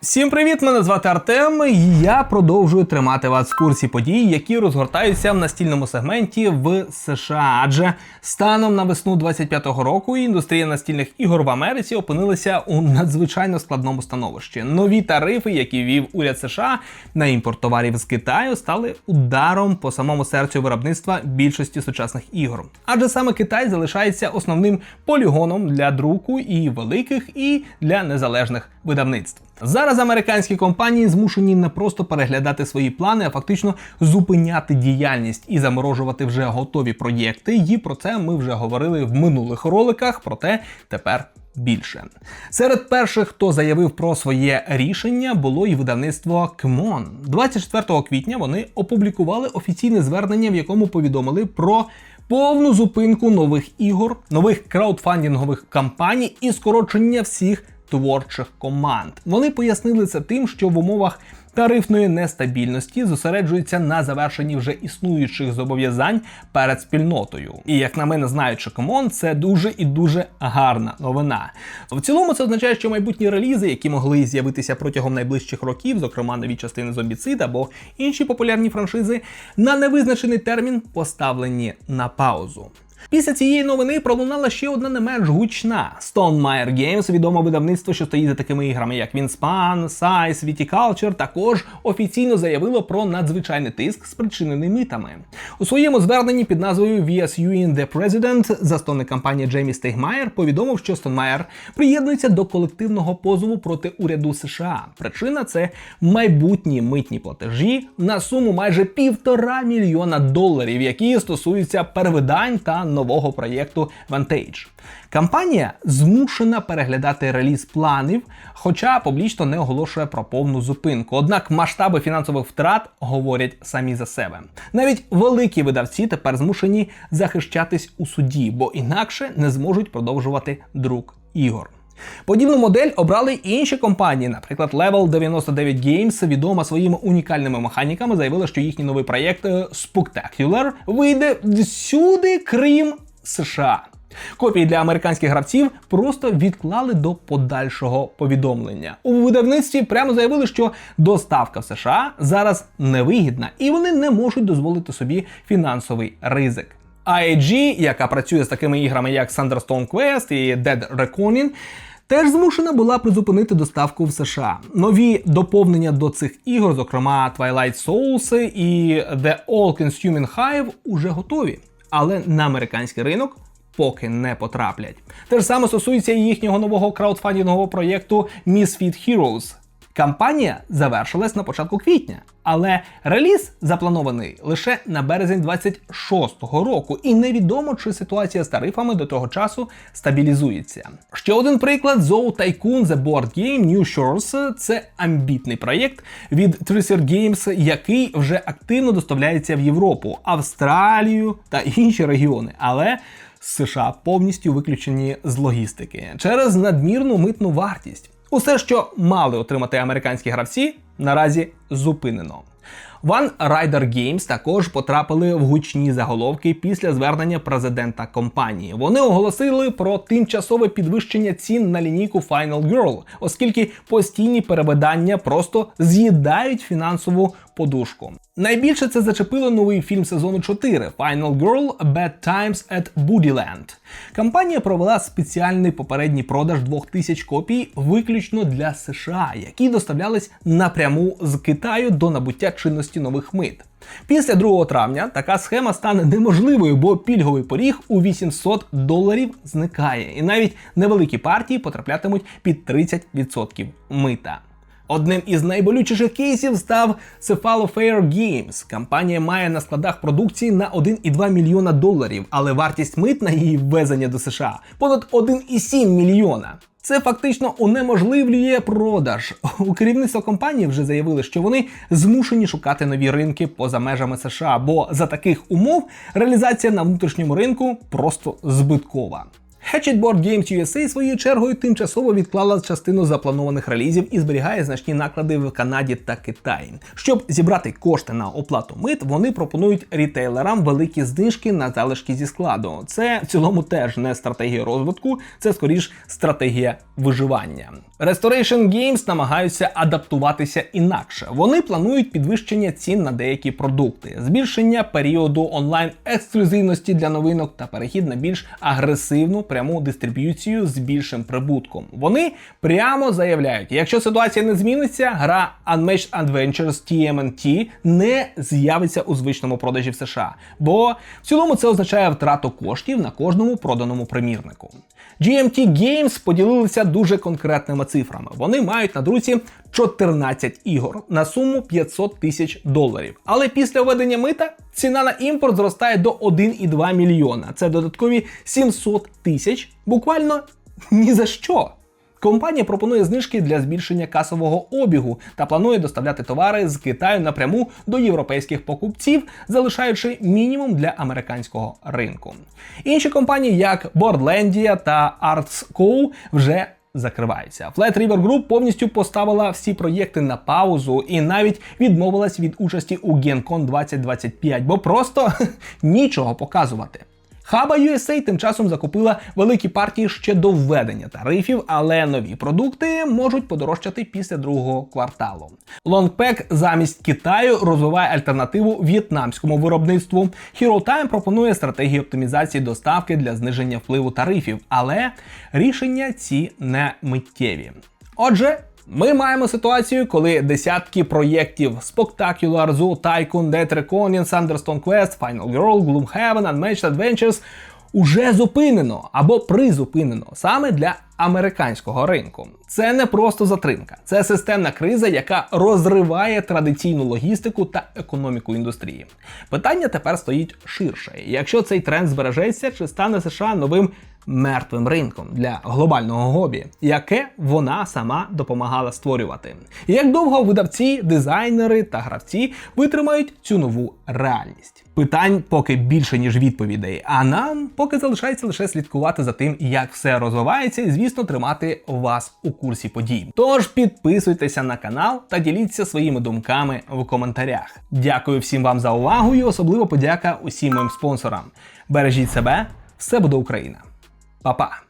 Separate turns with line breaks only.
Всім привіт! Мене звати Артем. і Я продовжую тримати вас в курсі подій, які розгортаються в настільному сегменті в США. Адже станом на весну 25-го року індустрія настільних ігор в Америці опинилася у надзвичайно складному становищі. Нові тарифи, які вів уряд США на імпорт товарів з Китаю, стали ударом по самому серцю виробництва більшості сучасних ігор. Адже саме Китай залишається основним полігоном для друку і великих, і для незалежних видавництв. Зараз американські компанії змушені не просто переглядати свої плани, а фактично зупиняти діяльність і заморожувати вже готові проєкти. І про це ми вже говорили в минулих роликах, проте тепер. Більше серед перших, хто заявив про своє рішення, було і видавництво Кмон. 24 квітня вони опублікували офіційне звернення, в якому повідомили про повну зупинку нових ігор, нових краудфандингових кампаній і скорочення всіх творчих команд. Вони пояснили це тим, що в умовах тарифної нестабільності зосереджуються на завершенні вже існуючих зобов'язань перед спільнотою. І як на мене, знаючи комон, це дуже і дуже гарна новина. В цілому це означає, що майбутні релізи, які могли з'явитися протягом найближчих років, зокрема нові частини Зомбіцид або інші популярні франшизи, на невизначений термін поставлені на паузу. Після цієї новини пролунала ще одна не менш гучна. Stonemaier Games, відоме видавництво, що стоїть за такими іграми, як Winspan, Size, Viticulture, також офіційно заявило про надзвичайний тиск, спричинений митами. У своєму зверненні під назвою VSU in the President засновник компанії Джеймі Стейгмайер повідомив, що Stonemaier приєднується до колективного позову проти уряду США. Причина це майбутні митні платежі на суму майже півтора мільйона доларів, які стосуються перевидань та нового проєкту Vantage. Компанія змушена переглядати реліз планів, хоча публічно не оголошує про повну зупинку. Однак масштаби фінансових втрат говорять самі за себе. Навіть великі видавці тепер змушені захищатись у суді, бо інакше не зможуть продовжувати друк ігор. Подібну модель обрали інші компанії, наприклад, Level 99 Games, відома своїми унікальними механіками, заявила, що їхній новий проєкт е, Spectacular вийде всюди, крім США. Копії для американських гравців просто відклали до подальшого повідомлення. У видавництві прямо заявили, що доставка в США зараз невигідна і вони не можуть дозволити собі фінансовий ризик. AEG, яка працює з такими іграми, як Thunderstone Quest і Dead Reckoning, теж змушена була призупинити доставку в США. Нові доповнення до цих ігор, зокрема Twilight Souls і The All-Consuming Hive, уже готові, але на американський ринок. Поки не потраплять. Те ж саме стосується і їхнього нового краудфандингового проєкту Misfit Heroes. Кампанія завершилась на початку квітня, але реліз запланований лише на березень 26-го року, і невідомо, чи ситуація з тарифами до того часу стабілізується. Ще один приклад: Zoo Tycoon The Board Game New Shores – це амбітний проєкт від Tracer Games, який вже активно доставляється в Європу, Австралію та інші регіони. Але США повністю виключені з логістики через надмірну митну вартість. Усе, що мали отримати американські гравці, наразі зупинено. One Rider Games також потрапили в гучні заголовки після звернення президента компанії. Вони оголосили про тимчасове підвищення цін на лінійку Final Girl, оскільки постійні перевидання просто з'їдають фінансову подушку. Найбільше це зачепило новий фільм сезону 4 Final Girl Bad Times at Boodyland. Компанія провела спеціальний попередній продаж 2000 копій виключно для США, які доставлялись напряму з Китаю до набуття чинності нових мит. Після 2 травня така схема стане неможливою, бо пільговий поріг у 800 доларів зникає, і навіть невеликі партії потраплятимуть під 30% мита. Одним із найболючіших кейсів став Cephalofair Games. Компанія має на складах продукції на 1,2 мільйона доларів, але вартість мит на її ввезення до США понад 1,7 мільйона. Це фактично унеможливлює продаж. У керівництва компанії вже заявили, що вони змушені шукати нові ринки поза межами США, бо за таких умов реалізація на внутрішньому ринку просто збиткова. Hatchet Board Games USA своєю чергою тимчасово відклала частину запланованих релізів і зберігає значні наклади в Канаді та Китаї. Щоб зібрати кошти на оплату мит, вони пропонують рітейлерам великі знижки на залишки зі складу. Це в цілому теж не стратегія розвитку, це скоріш стратегія виживання. Restoration Games намагаються адаптуватися інакше. Вони планують підвищення цін на деякі продукти, збільшення періоду онлайн ексклюзивності для новинок та перехід на більш агресивну пряму дистриб'юцію з більшим прибутком. Вони прямо заявляють, якщо ситуація не зміниться, гра Unmatched Adventures TMNT не з'явиться у звичному продажі в США, бо в цілому це означає втрату коштів на кожному проданому примірнику. GMT Games поділилися дуже конкретними цифрами. Вони мають на друзі 14 ігор на суму 500 тисяч доларів. Але після введення мита ціна на імпорт зростає до 1,2 мільйона. Це додаткові 700 тисяч, буквально ні за що. Компанія пропонує знижки для збільшення касового обігу та планує доставляти товари з Китаю напряму до європейських покупців, залишаючи мінімум для американського ринку. Інші компанії, як Boardlandia та ArtsCo, вже закриваються. Flat River Group повністю поставила всі проєкти на паузу і навіть відмовилась від участі у GenCon 2025, бо просто нічого показувати. Хаба USA тим часом закупила великі партії ще до введення тарифів, але нові продукти можуть подорожчати після другого кварталу. Longpack замість Китаю розвиває альтернативу в'єтнамському виробництву. Time пропонує стратегію оптимізації доставки для зниження впливу тарифів, але рішення ці не миттєві. Отже. Ми маємо ситуацію, коли десятки проєктів Spectacular, Zoo, Tycoon, Dead Reckoning, Thunderstone Quest, Final Girl, Gloomhaven, Unmatched Adventures уже зупинено або призупинено саме для американського ринку. Це не просто затримка, це системна криза, яка розриває традиційну логістику та економіку індустрії. Питання тепер стоїть ширше. Якщо цей тренд збережеться, чи стане США новим мертвим ринком для глобального гобі, яке вона сама допомагала створювати. І як довго видавці, дизайнери та гравці витримають цю нову реальність? Питань поки більше ніж відповідей. А нам поки залишається лише слідкувати за тим, як все розвивається, і звісно, тримати вас у курсі подій. Тож підписуйтеся на канал та діліться своїми думками в коментарях. Дякую всім вам за увагу і особливо подяка усім моїм спонсорам. Бережіть себе, все буде Україна. 爸爸